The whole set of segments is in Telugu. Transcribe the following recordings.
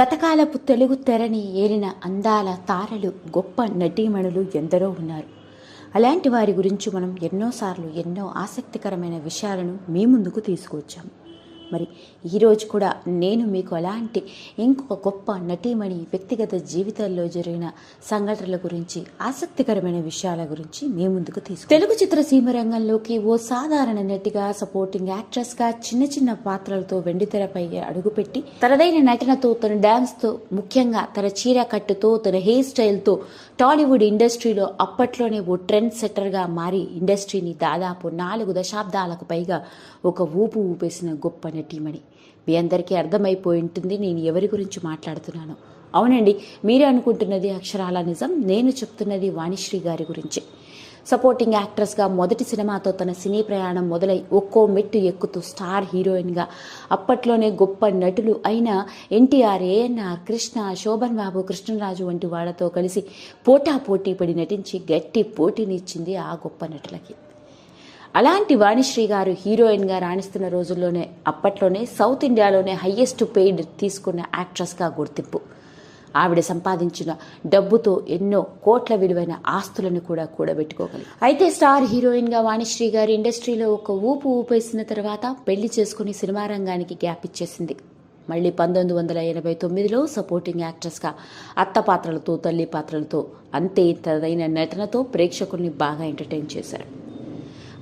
గతకాలపు తెలుగు తెరని ఏలిన అందాల తారలు గొప్ప నటీమణులు ఎందరో ఉన్నారు. అలాంటి వారి గురించి మనం ఎన్నోసార్లు ఎన్నో ఆసక్తికరమైన విషయాలను మీ ముందుకు తీసుకువచ్చాము మరి ఈరోజు కూడా నేను మీకు అలాంటి ఇంకొక గొప్ప నటీమణి వ్యక్తిగత జీవితాల్లో జరిగిన సంఘటనల గురించి ఆసక్తికరమైన విషయాల గురించి మీ ముందుకు తీసుకు తెలుగు చిత్రసీమ రంగంలోకి ఓ సాధారణ నటిగా సపోర్టింగ్ యాక్ట్రెస్గా చిన్న చిన్న పాత్రలతో వెండితెరపై అడుగుపెట్టి తనదైన నటనతో తన డ్యాన్స్తో ముఖ్యంగా తన చీర కట్టుతో తన హెయిర్ స్టైల్తో టాలీవుడ్ ఇండస్ట్రీలో అప్పట్లోనే ఓ ట్రెండ్ సెట్టర్గా మారి ఇండస్ట్రీని దాదాపు నాలుగు దశాబ్దాలకు పైగా ఒక ఊపు ఊపేసిన గొప్ప నటీమణి మీ అందరికీ అర్థమైపోయి ఉంటుంది నేను ఎవరి గురించి మాట్లాడుతున్నాను. అవునండి మీరే అనుకుంటున్నది అక్షరాల నిజం నేను చెప్తున్నది వాణిశ్రీ గారి గురించి. సపోర్టింగ్ యాక్ట్రెస్గా మొదటి సినిమాతో తన సినీ ప్రయాణం మొదలై ఒక్కో మెట్టు ఎక్కుతూ స్టార్ హీరోయిన్గా. అప్పట్లోనే గొప్ప నటులు అయిన ఎన్టీఆర్ ఏఎన్ఆర్ కృష్ణ శోభన్ బాబు కృష్ణరాజు వంటి వాళ్ళతో కలిసి పోటా పోటీ పడి నటించి గట్టి పోటీనిచ్చింది ఆ గొప్ప నటులకి. అలాంటి వాణిశ్రీ గారు హీరోయిన్గా రాణిస్తున్న రోజుల్లోనే అప్పట్లోనే సౌత్ ఇండియాలోనే హయ్యెస్ట్ పెయిడ్ తీసుకున్న యాక్ట్రెస్గా గుర్తింపు. ఆవిడ సంపాదించిన డబ్బుతో ఎన్నో కోట్ల విలువైన ఆస్తులను కూడా కూడబెట్టుకోగలి అయితే స్టార్ హీరోయిన్గా వాణిశ్రీ గారి ఇండస్ట్రీలో ఒక ఊపు ఊపేసిన తర్వాత పెళ్ళి చేసుకుని సినిమా రంగానికి గ్యాప్ ఇచ్చేసింది. మళ్ళీ పంతొమ్మిది వందల ఎనభై తొమ్మిదిలో సపోర్టింగ్ యాక్ట్రెస్గా అత్త పాత్రలతో తల్లి పాత్రలతో అంతే తదైన నటనతో ప్రేక్షకుల్ని బాగా ఎంటర్టైన్ చేశారు.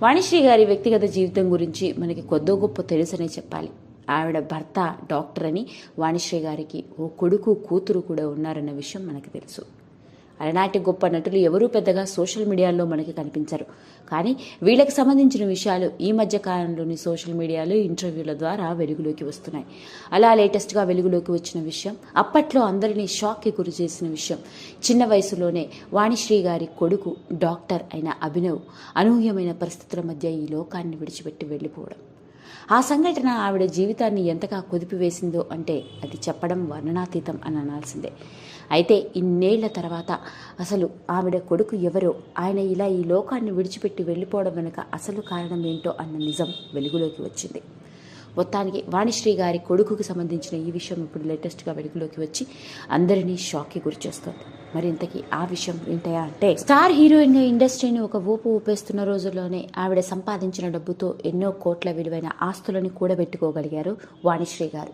వాణిశ్రీ గారి వ్యక్తిగత జీవితం గురించి మనకి కొద్దో గొప్ప తెలుసనే చెప్పాలి. ఆవిడ భర్త డాక్టర్ అని వాణిశ్రీ గారికి ఓ కొడుకు కూతురు కూడా ఉన్నారన్న విషయం మనకు తెలుసు. అలనాటి గొప్ప నటులు ఎవరూ పెద్దగా సోషల్ మీడియాలో మనకి కనిపించరు. కానీ వీళ్ళకి సంబంధించిన విషయాలు ఈ మధ్య కాలంలోని సోషల్ మీడియాలో ఇంటర్వ్యూల ద్వారా వెలుగులోకి వస్తున్నాయి. అలా లేటెస్ట్గా వెలుగులోకి వచ్చిన విషయం అప్పట్లో అందరినీ షాక్కి గురి చేసిన విషయం చిన్న వయసులోనే వాణిశ్రీ గారి కొడుకు డాక్టర్ అయిన అభినవ్ అనూహ్యమైన పరిస్థితుల మధ్య ఈ లోకాన్ని విడిచిపెట్టి వెళ్ళిపోవడం. ఆ సంఘటన ఆవిడ జీవితాన్ని ఎంతగా కుదిపివేసిందో అంటే అది చెప్పడం వర్ణనాతీతం అని అనాల్సిందే. అయితే ఇన్నేళ్ళ తర్వాత అసలు ఆవిడ కొడుకు ఎవరో ఆయన ఇలా ఈ లోకాన్ని విడిచిపెట్టి వెళ్ళిపోవడం వెనుక అసలు కారణం ఏంటో అన్న నిజం వెలుగులోకి వచ్చింది. మొత్తానికి వాణిశ్రీ గారి కొడుకుకి సంబంధించిన ఈ విషయం ఇప్పుడు లేటెస్ట్గా వెలుగులోకి వచ్చి అందరినీ షాక్కి గురిచేస్తోంది. మరి ఇంతకీ ఆ విషయం ఏంటయా అంటే స్టార్ హీరోయిన్గా ఇండస్ట్రీని ఒక ఊపు ఊపేస్తున్న రోజుల్లోనే ఆవిడ సంపాదించిన డబ్బుతో ఎన్నో కోట్ల విలువైన ఆస్తులను కూడబెట్టుకోగలిగారు వాణిశ్రీ గారు.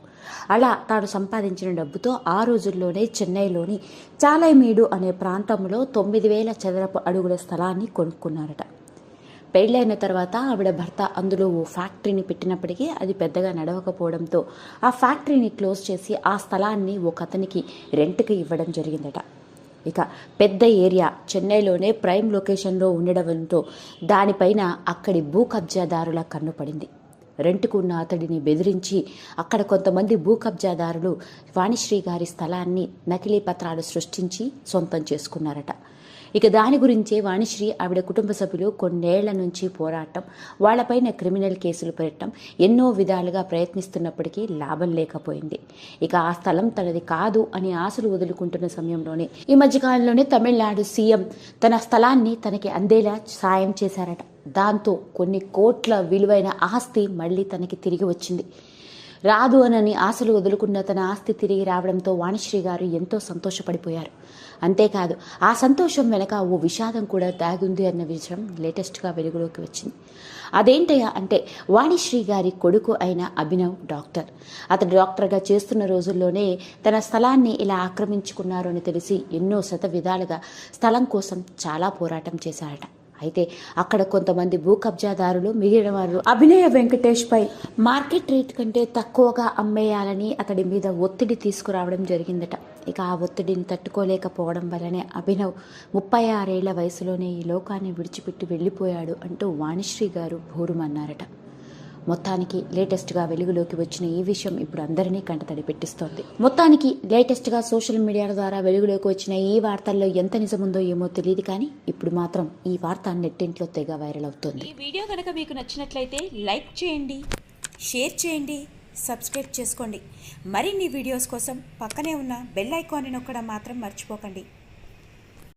అలా తాను సంపాదించిన డబ్బుతో ఆ రోజుల్లోనే చెన్నైలోని చాలైమీడు అనే ప్రాంతంలో తొమ్మిది వేల చదరపు అడుగుల స్థలాన్ని కొనుక్కున్నారట. పెళ్ళైన తర్వాత ఆవిడ భర్త అందులో ఓ ఫ్యాక్టరీని పెట్టినప్పటికీ అది పెద్దగా నడవకపోవడంతో ఆ ఫ్యాక్టరీని క్లోజ్ చేసి ఆ స్థలాన్ని ఒక అతనికి రెంట్కి ఇవ్వడం జరిగిందట. ఇక పెద్ద ఏరియా చెన్నైలోనే ప్రైమ్ లొకేషన్లో ఉండడంతో దానిపైన అక్కడి భూ కబ్జాదారుల కన్ను పడింది. రెంట్కున్న అతడిని బెదిరించి అక్కడ కొంతమంది భూ కబ్జాదారులు వాణిశ్రీ గారి స్థలాన్ని నకిలీ పత్రాలు సృష్టించి సొంతం చేసుకున్నారట. ఇక దాని గురించే వాణిశ్రీ ఆవిడ కుటుంబ సభ్యులు కొన్నేళ్ళ నుంచి పోరాటం వాళ్ళపైన క్రిమినల్ కేసులు పెట్టడం ఎన్నో విధాలుగా ప్రయత్నిస్తున్నప్పటికీ లాభం లేకపోయింది. ఇక ఆ స్థలం తనది కాదు అని ఆశలు వదులుకుంటున్న సమయంలోనే ఈ మధ్యకాలంలోనే తమిళనాడు సీఎం తన స్థలాన్ని తనకి అందేలా సాయం చేశారట. దాంతో కొన్ని కోట్ల విలువైన ఆస్తి మళ్ళీ తనకి తిరిగి వచ్చింది. రాదు అనని ఆశలు వదులుకున్న తన ఆస్తి తిరిగి రావడంతో వాణిశ్రీ గారు ఎంతో సంతోషపడిపోయారు. అంతేకాదు ఆ సంతోషం వెనక ఓ విషాదం కూడా దాగుంది అన్న విషయం లేటెస్ట్గా వెలుగులోకి వచ్చింది. అదేంటయ్యా అంటే వాణిశ్రీ గారి కొడుకు అయిన అభినవ్ డాక్టర్. అతడు డాక్టర్గా చేస్తున్న రోజుల్లోనే తన స్థలాన్ని ఇలా ఆక్రమించుకున్నారు అని తెలిసి ఎన్నో శత విధాలుగా స్థలం కోసం చాలా పోరాటం చేశారట. అయితే అక్కడ కొంతమంది భూ కబ్జాదారులు మిగిలిన వారు అభినయ వెంకటేష్ పై మార్కెట్ రేట్ కంటే తక్కువగా అమ్మేయాలని అతడి మీద ఒత్తిడి తీసుకురావడం జరిగిందట. ఇక ఆ ఒత్తిడిని తట్టుకోలేకపోవడం వల్లనే అభినవ్ ముప్పై ఆరేళ్ళ వయసులోనే ఈ లోకాన్ని విడిచిపెట్టి వెళ్ళిపోయాడు అంటూ వాణిశ్రీ గారు భూరుమన్నారట. మొత్తానికి లేటెస్ట్గా వెలుగులోకి వచ్చిన ఈ విషయం ఇప్పుడు అందరినీ కంటతడి పెట్టిస్తోంది. మొత్తానికి లేటెస్ట్గా సోషల్ మీడియా ద్వారా వెలుగులోకి వచ్చిన ఈ వార్తల్లో ఎంత నిజముందో ఏమో తెలియదు కానీ ఇప్పుడు మాత్రం ఈ వార్త నెట్టింట్లో తెగ వైరల్ అవుతుంది. ఈ వీడియో కనుక మీకు నచ్చినట్లయితే లైక్ చేయండి షేర్ చేయండి సబ్స్క్రైబ్ చేసుకోండి. మరిన్ని వీడియోస్ కోసం పక్కనే ఉన్న బెల్ ఐకాన్ని నొక్కడం మాత్రం మర్చిపోకండి.